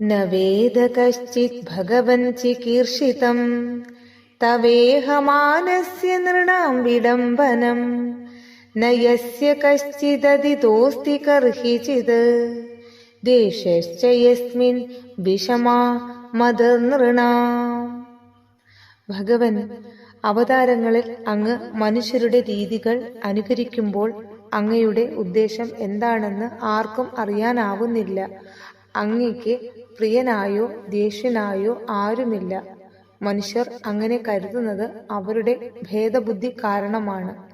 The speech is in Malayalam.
न वेद कश्चित् भगवन् चिकीर्षितम् तवेहमानस्य नृणां विडम्बनम् न यस्य कश्चिददितोऽस्ति कर्हिचित् देशश्च यस्मिन् विषमा മതനൃണാം ഭഗവൻ അവതാരങ്ങളിൽ അങ്ങ് മനുഷ്യരുടെ രീതികൾ അനുകരിക്കുമ്പോൾ അങ്ങയുടെ ഉദ്ദേശം എന്താണെന്ന് ആർക്കും അറിയാനാവുന്നില്ല അങ്ങയ്ക്ക് പ്രിയനായോ ദേഷ്യനായോ ആരുമില്ല. മനുഷ്യർ അങ്ങനെ കരുതുന്നത് അവരുടെ ഭേദബുദ്ധി കാരണമാണ്.